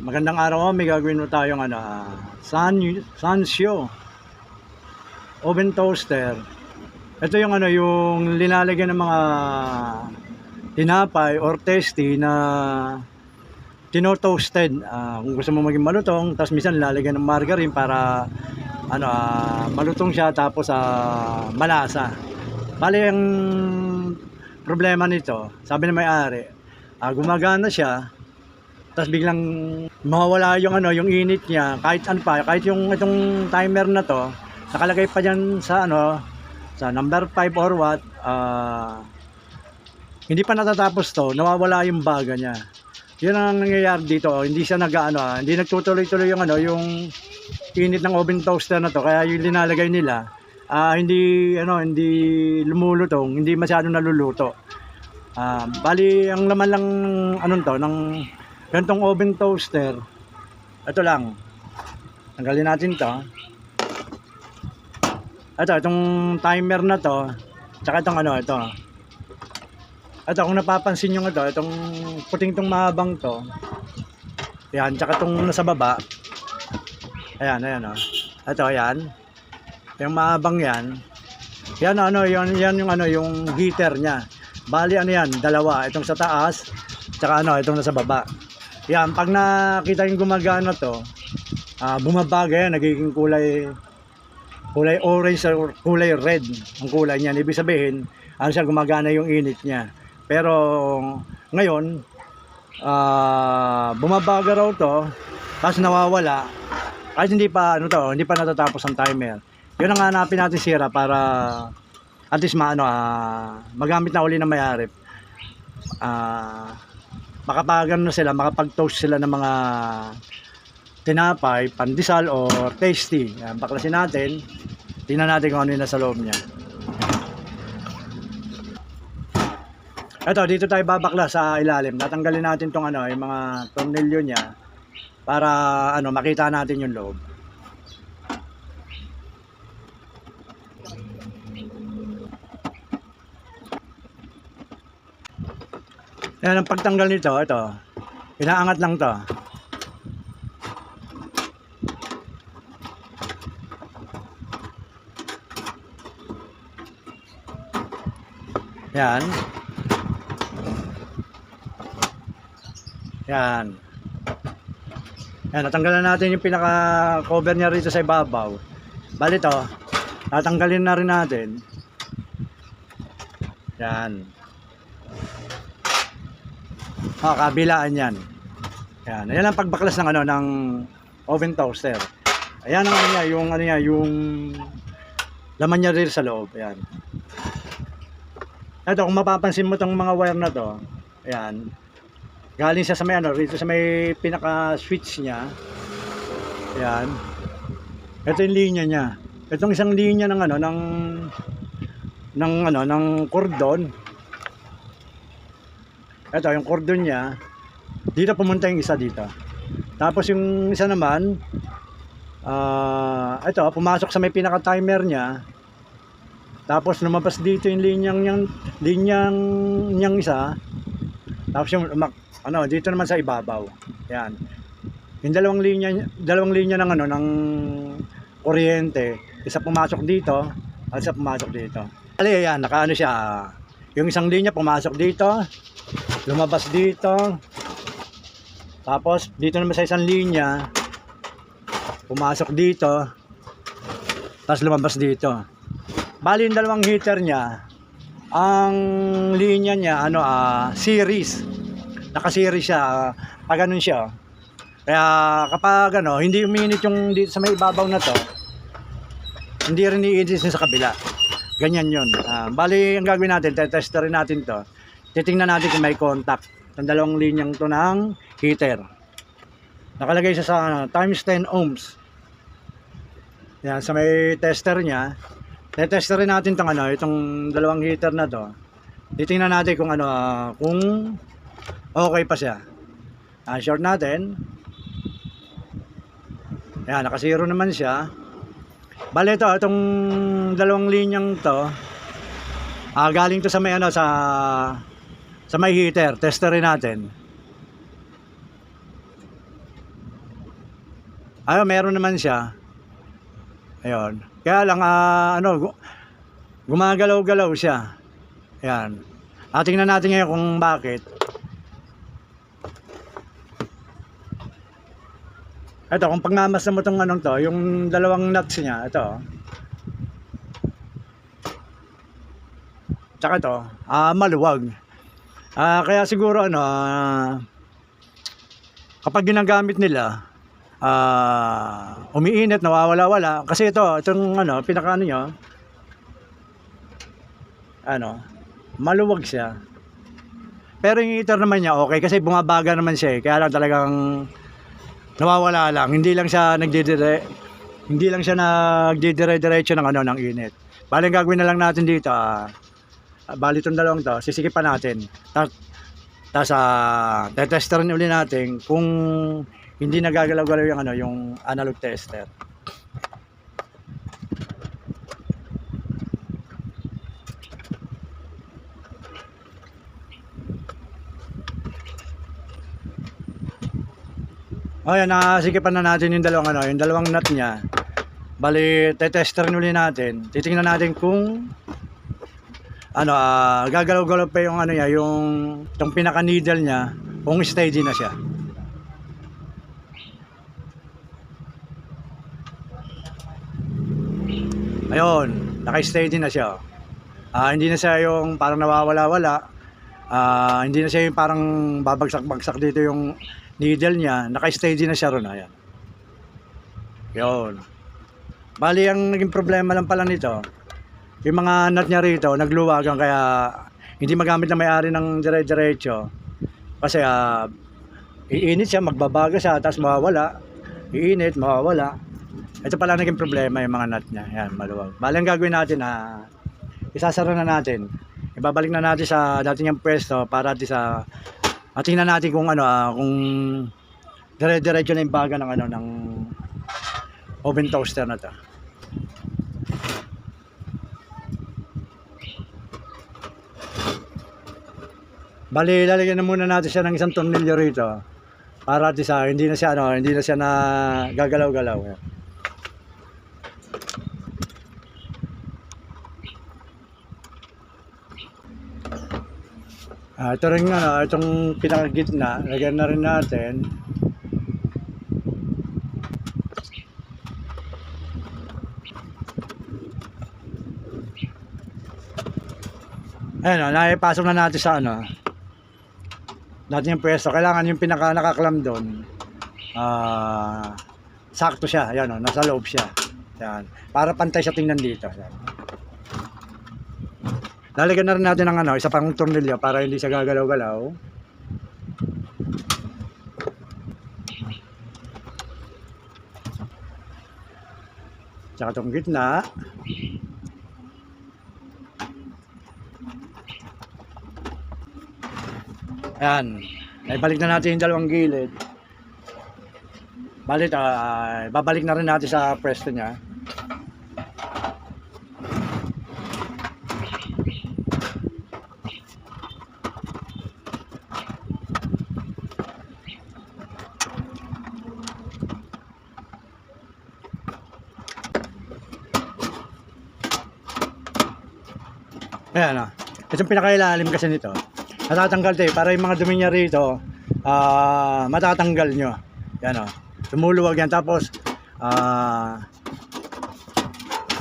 Magandang araw, may gagawin mo tayong ano, ah, San Sansyo oven toaster. Ito yung ano, yung linalagyan ng mga tinapay or tasty na tino-toasted. Ah, kung gusto mo maging malutong, tapos minsan lalagyan ng margarine para ano, ah, malutong siya tapos ah, malasa. Bali ang problema nito, sabi ng may-ari, ah, gumagana siya, tapos biglang mawawala yung ano, yung init niya, kahit ano pa, kahit yung itong timer na to, nakalagay pa diyan sa ano, sa number 5 or what, ah, hindi pa natatapos to, nawawala yung baga niya. Yun ang nangyayari dito, hindi siya nag ano, ah, hindi nagtutuloy-tuloy yung ano, yung init ng oven toaster na to, kaya yung linalagay nila, ah, hindi ano, hindi lumulutong, hindi masyadong naluluto. Ah, bali ang laman lang anong to ng ganitong oven toaster. Ito lang. Tanggalin natin 'to. Ito, itong timer na to, tsaka itong ano, ito. Ito, kung napapansin nyo ito, itong puting tong mahabang to, yan, tsaka itong nasa baba, ayan, ayan, oh. Ito, ayan. Yung mahabang yan, yan, ano, yan, yan yung, ano, yung heater niya. Bali, ano yan, dalawa, itong sa taas, tsaka ano, itong nasa baba. Yan, pag nakita yung gumagana to, ah bumabaga yan, nagiging kulay kulay orange or kulay red ang kulay niya. Ibig sabihin, ano siya, gumagana yung init niya. Pero ngayon, ah bumabaga raw to, tapos nawawala, kahit hindi pa, ano to, hindi pa natatapos ang timer. Yun ang hanapin natin sira para at least maano, ah, magamit na uli ng mayari. Ah, makapagano na sila, makapag-toast sila ng mga tinapay, pandesal or tasty. Yan, baklasin natin. Tingnan natin kung ano yung nasa loob niya. Ito, dito tayo babakla sa ilalim. Tatanggalin natin tong ano, yung mga tornilyo niya para ano, makita natin yung loob. Yan ang pagtanggal nito, ito. Inaangat lang to. Yan. Yan. Yan, natanggalan natin yung pinaka-cover niya rito sa ibabaw. Bali to, tatanggalin na rin natin. Yan. Ah, kabilaan yan. Yan. Ayan ang pagbaklas ng ano ng oven toaster. Ayan ang ano niya, yung ano niya, yung laman niya rin sa loob. Ayan. Ito, kung mapapansin mo tong mga wire na to, ayan, galing siya sa may ano, rito sa may pinaka-switch niya. Ayan. Ito yung linya niya. Itong isang linya ng ano, ng ng ano, ng cordon. Ito, yung cordon niya, dito pumunta yung isa dito. Tapos yung isa naman, ah, ito, pumasok sa may pinaka-timer niya. Tapos lumabas dito yung linyang niyang linyang niyang isa. Tapos yung ano, dito naman sa ibabaw. Yan. Yung dalawang linya dalawang linya ng ano ng kuryente, isa pumasok dito, isa pumasok dito. Ali, yan, nakaano siya. Yung isang linya pumasok dito, lumabas dito. Tapos dito naman sa isang linya, pumasok dito, tapos lumabas dito. Bali yung dalawang heater niya, ang linya niya, ano, ah, series. Naka-series siya, ah, pag ganun siya. oh. Kaya kapag ano, hindi uminit yung dito sa may ibabaw na to, hindi rin iinit sa kabila. Ganyan yun. Ah, bali, ang gagawin natin, tetesterin natin to. Titingnan natin kung may contact. Ang dalawang linyang to ng heater. Nakalagay siya sa ano, times 10 ohms. Yan, sa may tester niya, Tetesterin natin tong ano, itong dalawang heater na to. Titingnan natin kung ano, kung okay pa siya. Ah, short natin. Ayan, naka-zero naman siya. Bale ito, itong dalawang linyang to, ah, galing to sa may ano, sa sa may heater. Testerin natin. Ayun, meron naman siya. Ayun. Kaya lang, ah, ano, gu- gumagalaw-galaw siya. Ayan. At tingnan natin ngayon kung bakit. Ito, kung pagmamasdan mo itong anong to, yung dalawang nuts niya, ito. Tsaka ito, ah, maluwag. Ah, kaya siguro ano, ah, kapag ginagamit nila, ah, umiinit, nawawala-wala. Kasi ito, itong ano, pinaka ano nyo, ano, maluwag siya. Pero yung heater naman niya, okay, kasi bumabaga naman siya eh. Kaya lang talagang nawawala lang. Hindi lang siya nagdidire, hindi lang siya nagdidire-diretso ng ano, ng init. Bali, ang gagawin na lang natin dito, ah, bali itong dalawang to, sisikipan natin. Tapos, tapos ah, tetesterin uli natin kung hindi nagagalaw-galaw yung ano, yung analog tester. Oh, yan, nakasikipan na natin yung dalawang ano, yung dalawang nut niya. Bali, tetesterin uli natin. Titingnan natin kung ano, ah, gagalaw-galaw pa yung ano niya, yung yung pinaka needle niya, kung steady na siya. Ayun, naka-steady na siya. Ah, hindi na siya yung parang nawawala-wala. Ah, hindi na siya yung parang babagsak-bagsak dito yung needle niya. Naka-steady na siya ron. Ayan. Yun. Bali, ang naging problema lang pala nito, yung mga nut niya rito, nagluwagan kaya hindi magamit na may-ari ng dire-diretso. Kasi ah, iinit siya, magbabaga siya, tapos mawawala. Iinit, mawawala. Ito pala naging problema yung mga nut niya. Yan, maluwag. Bali, ang gagawin natin, ah, isasara na natin. Ibabalik na natin sa dating yung pwesto para natin sa at tingnan natin kung ano ah, kung dire-diretso na yung baga ng ano ng oven toaster na to. Bali, lalagyan na muna natin siya ng isang tornilyo rito. Para at sa hindi na siya ano, hindi na siya na gagalaw-galaw. Ah, ito rin ano, itong pinakagitna, lagyan na rin natin. Ayan o, naipasok na natin sa ano. Natin yung pwesto. Kailangan yung pinaka nakaklam doon. Ah, sakto siya. Ayan o, nasa loob siya. Ayan. Para pantay siya tingnan dito. Ayan. Lalagyan na rin natin ng ano, isa pang tornilyo para hindi siya gagalaw-galaw. Tsaka itong gitna. Ayan. Ay, balik na natin yung dalawang gilid. Balik, ah, babalik na rin natin sa pwesto niya. Ayan ah. Ito yung pinakailalim kasi nito. Matatanggal eh. Para yung mga dumi niya rito, ah matatanggal nyo. Yan oh. Tumuluwag yan. Tapos, ah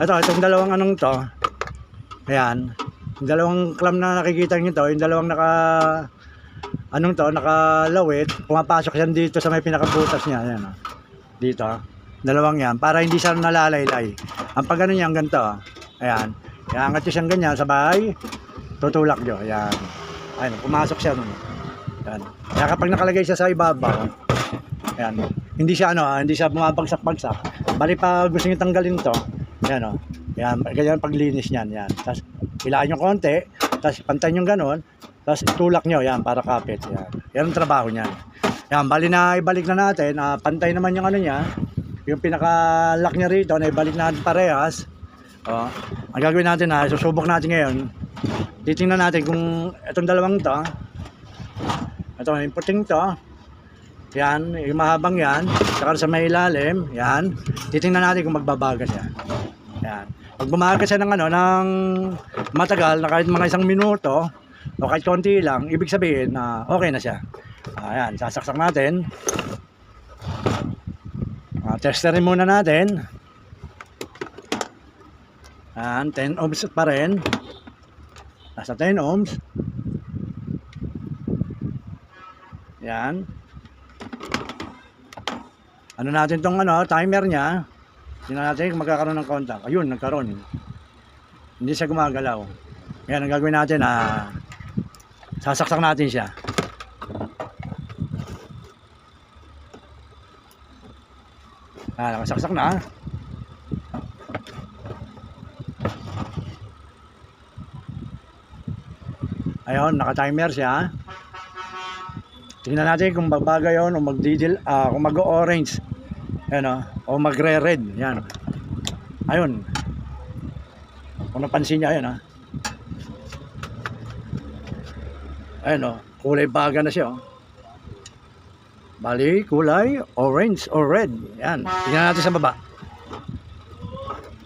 ito, itong dalawang anong to. Ayan. Yung dalawang clam na nakikita nyo to, yung dalawang naka anong to, nakalawit, pumapasok yan dito sa may pinakabutas niya. Ayan oh. Dito. Dalawang yan. Para hindi siya nalalaylay. Ang pag ano niya, ang ganito. oh. Ayan. Kaya angat nyo siyang ganyan sa bahay, tutulak nyo. Ayan. Ayan, pumasok siya nun. Ayan. Kaya kapag nakalagay siya sa ibabaw, ayan, hindi siya ano, ah, hindi siya bumabagsak-bagsak. Bali pa gusto niyo tanggalin to, ayan o. Ayan, ganyan paglinis niyan, ayan. Tapos ilaan nyo konti, tapos pantay nyo ganon, tapos itulak nyo, ayan, para kapit. Ayan. Yan ang trabaho niyan. Ayan, bali na ibalik na natin, ah, pantay naman yung ano niya, yung pinaka-lock niya rito, na ibalik natin parehas. Oh, ang gagawin natin na, susubok natin ngayon. Titingnan natin kung itong dalawang to, ito, yung puting to, Yan, yung mahabang yan. Saka sa may ilalim, yan. Titingnan natin kung magbabaga siya. Yan. Pag bumaga siya ng ano, ng matagal, na kahit mga isang minuto, o kahit konti lang, ibig sabihin na okay na siya. Ayan, sasaksak natin. Uh, testerin muna natin. Ayan, 10 ohms pa rin. Nasa 10 ohms. Yan. Ano natin tong ano, timer niya. Tingnan natin kung magkakaroon ng contact. Ayun, nagkaroon. Hindi siya gumagalaw. Yan, ang gagawin natin na sasaksak natin siya. Ah, nakasaksak na. Ayun, naka-timer siya. Tingnan natin kung magbaga yun o magdidil, ah, kung mag-orange. Yan o, o magre-red. Yan. Ayun. Kung napansin niya, ayun ha. Ayun o, kulay baga na siya o. Bali, kulay orange or red. Yan. Tingnan natin sa baba.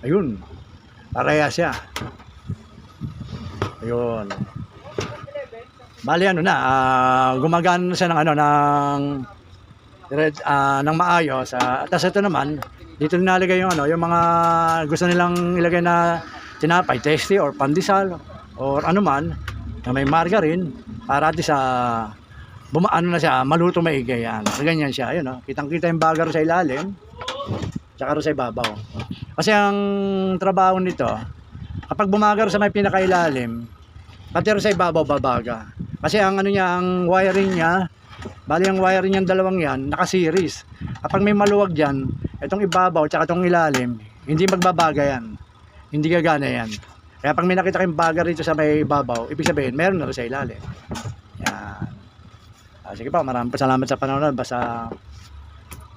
Ayun. Pareha siya. Ayun. Bali ano na, ah, gumagana na siya ng ano ng ah, ng maayos. Uh, Tapos ito naman, dito nilalagay yung ano, yung mga gusto nilang ilagay na tinapay, tasty or pandesal or ano man na may margarine para di sa buma ano na siya, maluto maigi yan. Ganyan siya, ayun oh. Kitang-kita yung bagar sa ilalim, tsaka sa ibabaw. Kasi ang trabaho nito, kapag bumagar sa may pinakailalim, pati sa ibabaw babaga. Kasi ang ano niya, ang wiring niya, bali ang wiring niya dalawang yan, naka-series. Kapag may maluwag diyan, itong ibabaw tsaka itong ilalim, hindi magbabaga yan. Hindi gagana yan. Kaya pag may nakita kayong baga rito sa may ibabaw, ibig sabihin, meron na rin sa ilalim. Yan. Ah, sige pa, maraming salamat sa panonood. Basta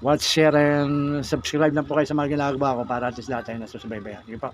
watch, share, and subscribe na po kayo sa mga ginagawa ko para at least lahat tayo nasusubaybayan. Sige pa.